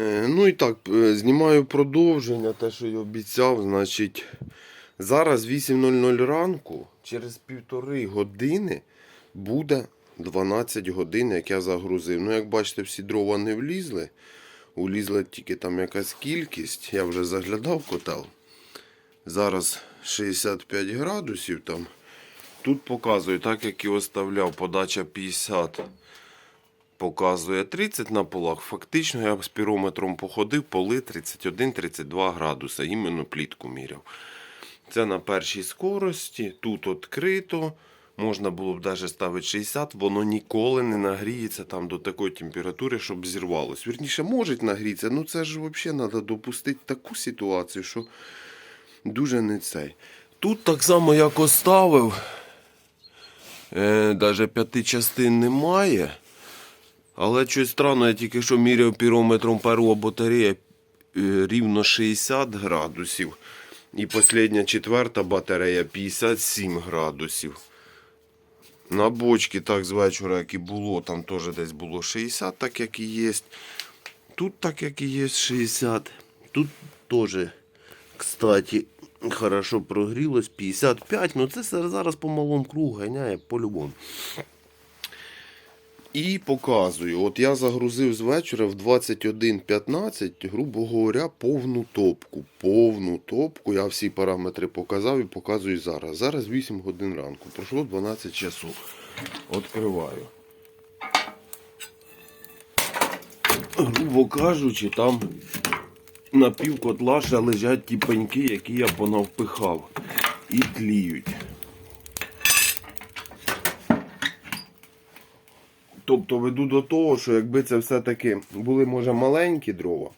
Е, Ну і так, е, знімаю продовження, те, що я обіцяв. Значить, зараз 8.00 ранку, через півтори години буде 12 годин, як я загрузив. Ну, як бачите, всі дрова не влізли. Улізла тільки там якась кількість. Я вже заглядав котел. Зараз 65 градусів там. Тут показую, так як і оставляв, подача 50 показує 30 на полах. Фактично я з пірометром походив, поли 31-32 градуса, іменно плітку міряв. Це на першій скорості, тут відкрито. Можна було б навіть ставити 60, воно ніколи не нагріється там до такої температури, щоб зірвалось. Вірніше, може нагрітися, ну це ж взагалі треба допустити таку ситуацію, що дуже не цей. Тут так само як оставив, е, навіть п'яти частин немає. Але щось странно, я тільки що міряв пірометром перша батарея е, рівно 60 градусів. І остання четверта батарея 57 градусів. На бочці так з вечора, як і було, там теж десь було 60, так як і є. Тут так як і є 60. Тут теж, кстати, хорошо прогрілось 55. Ну це зараз по малому кругу ганяє по-любому. І показую, от я загрузив з вечора в 21.15, грубо говоря, повну топку. Повну топку. Я всі параметри показав і показую зараз. Зараз 8 годин ранку. Пройшло 12 часов. Откриваю. Грубо кажучи, там на пів котла ще лежать ті пеньки, які я понавпихав. І тліють. Тобто веду до того, що якби це все-таки були, може, маленькі дрова,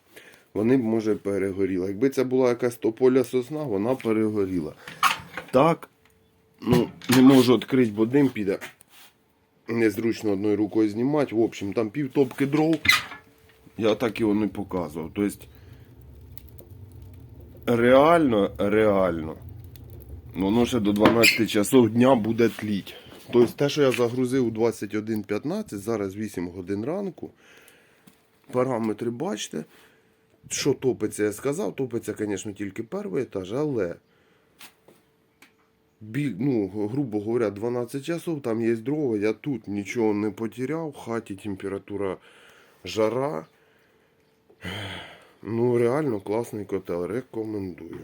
вони б, може, перегоріли. Якби це була якась тополя сосна, вона перегоріла. Так, ну, не можу відкрити, бо дим піде. Незручно одною рукою знімати. В общем, там пів топки дров. Я так його не показував. Тобто, реально, реально. Воно ще до 12 часов дня буде тліть. Тобто те, що я загрузив у 21.15, зараз 8 годин ранку. Параметри бачите. Що топиться, я сказав, топиться, звісно, тільки перший етаж, але ну, грубо говоря, 12 часов, там є дрова, я тут нічого не потеряв, в хаті температура жара. Ну, реально класний котел, рекомендую.